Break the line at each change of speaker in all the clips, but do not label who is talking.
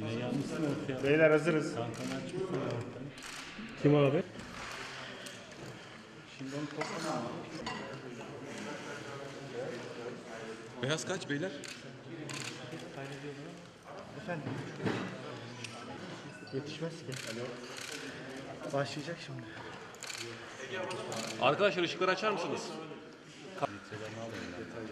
Yine yanmışsın ortaya.
Beyler hazırız.
Kankanı açmışsın ortaya.
Kim abi?
Şimdi onu toplama.
Beyaz kaç beyler?
Efendim? Yetişmez ki. Başlayacak şimdi.
Arkadaşlar ışıkları açar mısınız?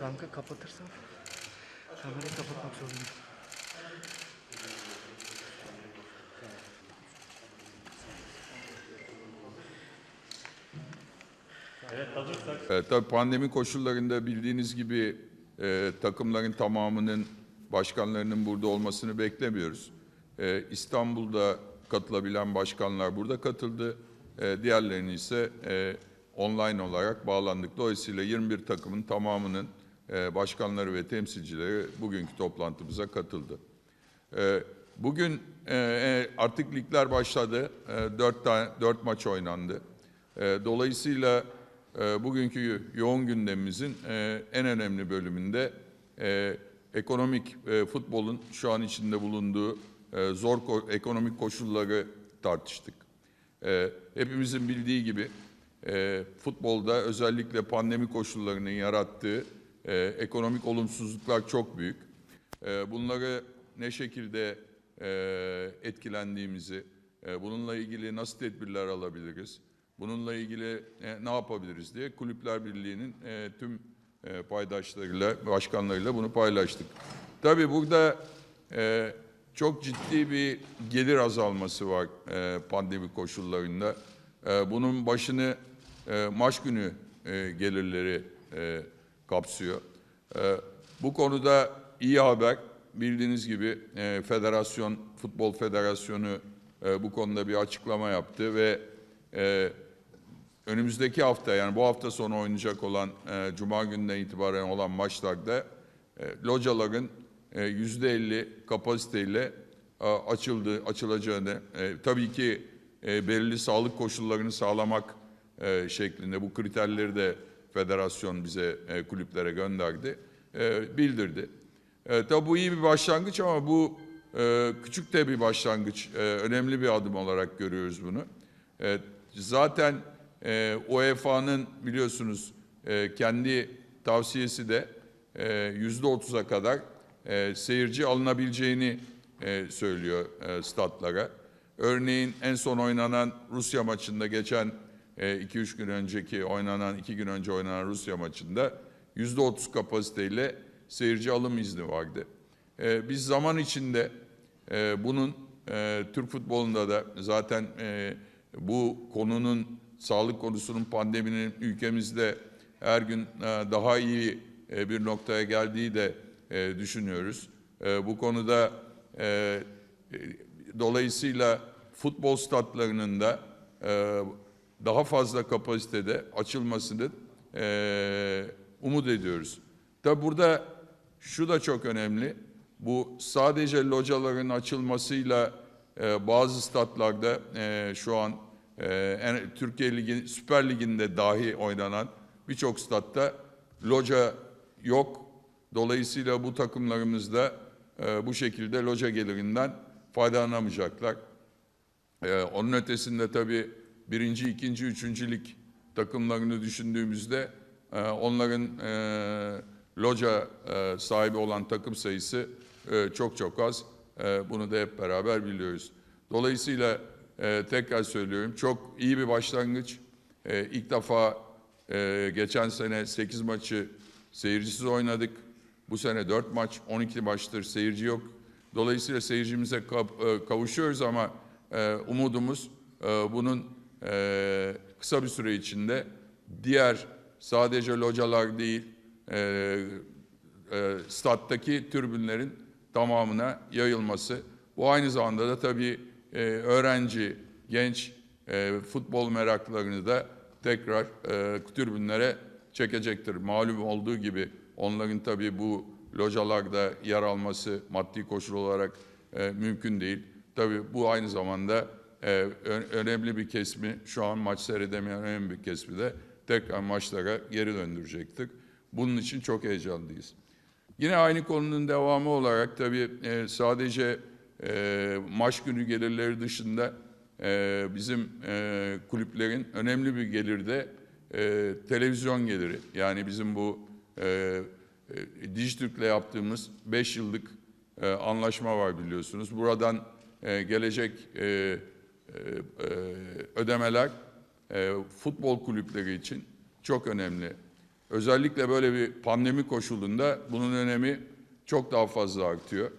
Kanka kapatırsan kamerayı kapatmak zorundayım.
E, tabii pandemi koşullarında bildiğiniz gibi e, takımların tamamının başkanlarının burada olmasını beklemiyoruz. E, İstanbul'da katılabilen başkanlar burada katıldı. E, diğerlerini ise e, online olarak bağlandık. Dolayısıyla 21 takımın tamamının e, başkanları ve temsilcileri bugünkü toplantımıza katıldı. Ee, Bugün e, e, artık ligler başladı. E, Dört, tane, dört maç oynandı. E, Dolayısıyla e, bugünkü yoğun gündemimizin e, en önemli bölümünde e, ekonomik e, futbolun şu an içinde bulunduğu zor ko- ekonomik koşulları tartıştık. Hepimizin bildiği gibi futbolda özellikle pandemi koşullarının yarattığı ekonomik olumsuzluklar çok büyük. Bunları ne şekilde etkilendiğimizi, bununla ilgili nasıl tedbirler alabiliriz, bununla ilgili e, ne yapabiliriz diye Kulüpler Birliği'nin e, tüm e, paydaşlarıyla, başkanlarıyla bunu paylaştık. Tabii burada e, çok ciddi bir gelir azalması var e, pandemi koşullarında. E, bunun başını e, maç günü e, gelirleri e, kapsıyor. E, bu konuda iyi haber bildiğiniz gibi e, federasyon, futbol federasyonu e, bu konuda bir açıklama yaptı ve e, önümüzdeki hafta yani bu hafta sonu oynayacak olan e, Cuma gününden itibaren olan maçlarda e, locaların e, yüzde elli kapasiteyle e, açıldı, açılacağını e, tabii ki e, belirli sağlık koşullarını sağlamak e, şeklinde bu kriterleri de federasyon bize e, kulüplere gönderdi, e, bildirdi. E, tabii bu iyi bir başlangıç ama bu e, küçük de bir başlangıç, e, önemli bir adım olarak görüyoruz bunu. E, zaten e, UEFA'nın biliyorsunuz e, kendi tavsiyesi de e, yüzde otuza kadar e, seyirci alınabileceğini e, söylüyor e, statlara. Örneğin en son oynanan Rusya maçında geçen 2-3 gün önceki oynanan, 2 gün önce oynanan Rusya maçında yüzde otuz kapasiteyle seyirci alım izni vardı. E, biz zaman içinde e, bunun e, Türk futbolunda da zaten e, bu konunun sağlık konusunun pandeminin ülkemizde her gün e, daha iyi e, bir noktaya geldiği de e, düşünüyoruz. Bu konuda dolayısıyla futbol statlarının da daha fazla kapasitede açılmasını umut ediyoruz. Tabi burada şu da çok önemli. Bu sadece locaların açılmasıyla e, bazı statlarda e, şu an e, Türkiye Ligi, Süper Ligi'nde dahi oynanan birçok statta loca yok. Dolayısıyla bu takımlarımız da e, bu şekilde loca gelirinden faydalanamayacaklar. Ee, onun ötesinde tabii birinci, ikinci, üçüncü lig takımlarını düşündüğümüzde e, onların e, loca e, sahibi olan takım sayısı e, çok çok az. E, bunu da hep beraber biliyoruz. Dolayısıyla e, tekrar söylüyorum çok iyi bir başlangıç. E, ilk defa e, geçen sene 8 maçı seyircisiz oynadık. Bu sene 4 maç, 12 maçtır seyirci yok. Dolayısıyla seyircimize e, kavuşuyoruz ama umudumuz bunun kısa bir süre içinde diğer sadece localar değil, stat'taki türbünlerin tamamına yayılması. Bu aynı zamanda da tabii e, öğrenci, genç e, futbol meraklarını da tekrar e, türbünlere çekecektir. Malum olduğu gibi onların tabii bu localarda yer alması maddi koşul olarak e, mümkün değil. Tabii bu aynı zamanda e, önemli bir kesmi, şu an maç seyredemeyen önemli bir kesmi de tekrar maçlara geri döndürecektir. Bunun için çok heyecanlıyız. Yine aynı konunun devamı olarak tabii e, sadece e, maç günü gelirleri dışında e, bizim e, kulüplerin önemli bir geliri de e, televizyon geliri. Yani bizim bu e, e, Dijitürk'le yaptığımız 5 yıllık e, anlaşma var biliyorsunuz. Buradan e, gelecek e, e, e, ödemeler e, futbol kulüpleri için çok önemli. Özellikle böyle bir pandemi koşulunda bunun önemi çok daha fazla artıyor.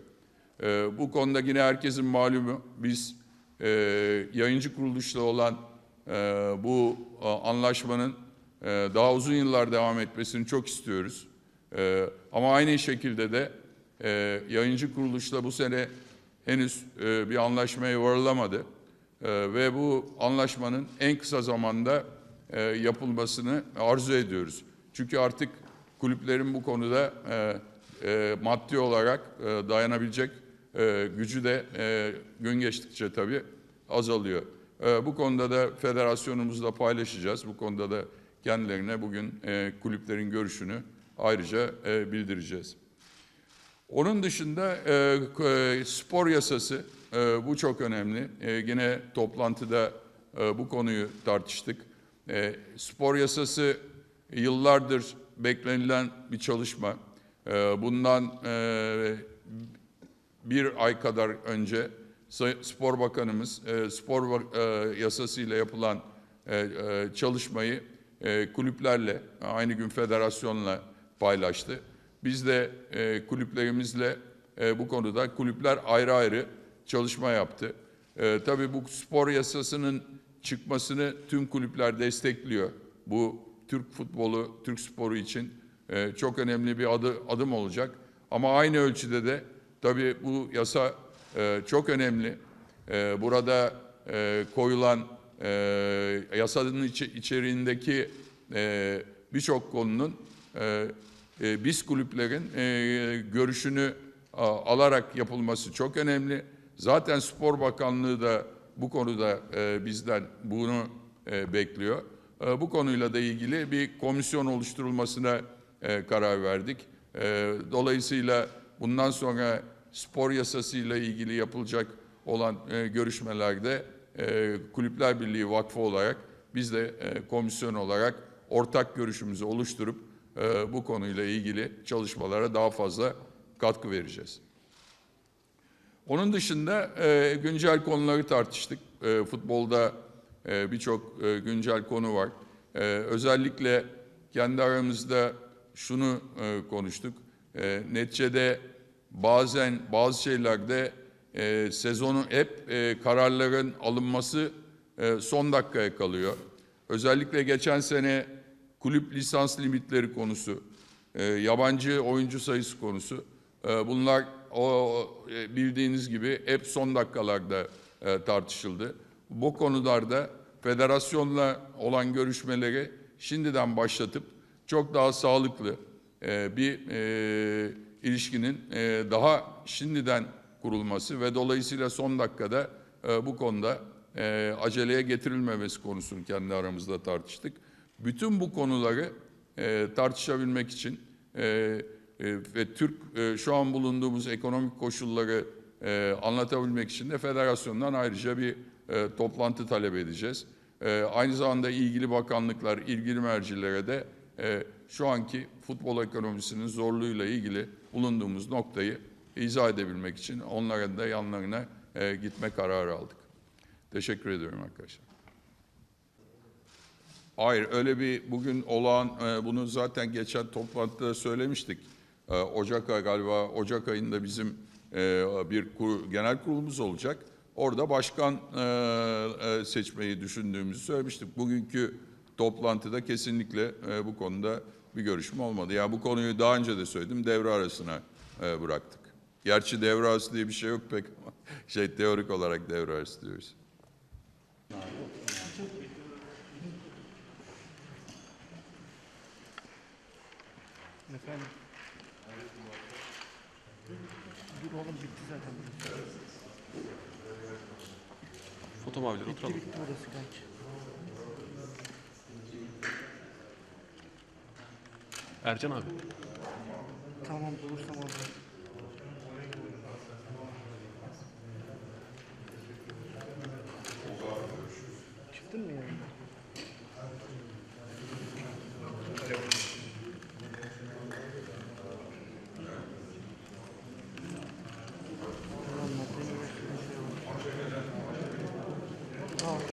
E, bu konuda yine herkesin malumu biz e, yayıncı kuruluşla olan e, bu a, anlaşmanın e, daha uzun yıllar devam etmesini çok istiyoruz. E, ama aynı şekilde de e, yayıncı kuruluşla bu sene henüz e, bir anlaşmaya varılamadı. E, ve bu anlaşmanın en kısa zamanda e, yapılmasını arzu ediyoruz. Çünkü artık kulüplerin bu konuda e, e, maddi olarak e, dayanabilecek e, gücü de e, gün geçtikçe tabii azalıyor. E, bu konuda da federasyonumuzla paylaşacağız. Bu konuda da kendilerine bugün e, kulüplerin görüşünü ayrıca e, bildireceğiz. Onun dışında e, e, spor yasası e, bu çok önemli. E, yine toplantıda e, bu konuyu tartıştık. E, spor yasası yıllardır beklenilen bir çalışma. E, bundan e, bir ay kadar önce Spor Bakanımız e, spor e, yasasıyla yapılan e, e, çalışmayı kulüplerle aynı gün federasyonla paylaştı. Biz de kulüplerimizle bu konuda kulüpler ayrı ayrı çalışma yaptı. Tabii bu spor yasasının çıkmasını tüm kulüpler destekliyor. Bu Türk futbolu, Türk sporu için e, çok önemli bir adı, adım olacak. Ama aynı ölçüde de tabii bu yasa e, çok önemli. E, burada e, koyulan e, yasanın içi- içeriğindeki e, birçok konunun e, e, biz kulüplerin e, görüşünü a, alarak yapılması çok önemli. Zaten Spor Bakanlığı da bu konuda e, bizden bunu e, bekliyor. E, bu konuyla da ilgili bir komisyon oluşturulmasına e, karar verdik. E, dolayısıyla bundan sonra spor yasasıyla ilgili yapılacak olan e, görüşmelerde e, Kulüpler Birliği Vakfı olarak biz de komisyon olarak ortak görüşümüzü oluşturup bu konuyla ilgili çalışmalara daha fazla katkı vereceğiz. Onun dışında güncel konuları tartıştık. Futbolda e, birçok güncel konu var. E, özellikle kendi aramızda şunu e, konuştuk. E, neticede bazen bazı şeylerde e, sezonu hep e, kararların alınması e, son dakikaya kalıyor. Özellikle geçen sene kulüp lisans limitleri konusu, e, yabancı oyuncu sayısı konusu. Bunlar o bildiğiniz gibi hep son dakikalarda e, tartışıldı. Bu konularda federasyonla olan görüşmeleri şimdiden başlatıp çok daha sağlıklı e, bir e, ilişkinin e, daha şimdiden kurulması ve dolayısıyla son dakikada e, bu konuda e, aceleye getirilmemesi konusunu kendi aramızda tartıştık. Bütün bu konuları e, tartışabilmek için e, e, ve Türk e, şu an bulunduğumuz ekonomik koşulları e, anlatabilmek için de federasyondan ayrıca bir e, toplantı talep edeceğiz. E, aynı zamanda ilgili bakanlıklar, ilgili mercilere de e, şu anki futbol ekonomisinin zorluğuyla ilgili bulunduğumuz noktayı izah edebilmek için onların da yanlarına e, gitme kararı aldık. Teşekkür ediyorum arkadaşlar. Hayır öyle bir bugün olağan e, bunu zaten geçen toplantıda söylemiştik. E, Ocak ayı galiba Ocak ayında bizim e, bir kur- genel kurulumuz olacak. Orada başkan e, e, seçmeyi düşündüğümüzü söylemiştik. Bugünkü toplantıda kesinlikle e, bu konuda bir görüşme olmadı. Yani bu konuyu daha önce de söyledim devre arasına e, bıraktık. Gerçi devre arası diye bir şey yok pek ama şey teorik olarak devre arası diyoruz.
Efendim. Dur oğlum bitti zaten.
Foto mavileri oturalım.
bitti burası kanki.
Ercan abi.
Tamam bulursam orada.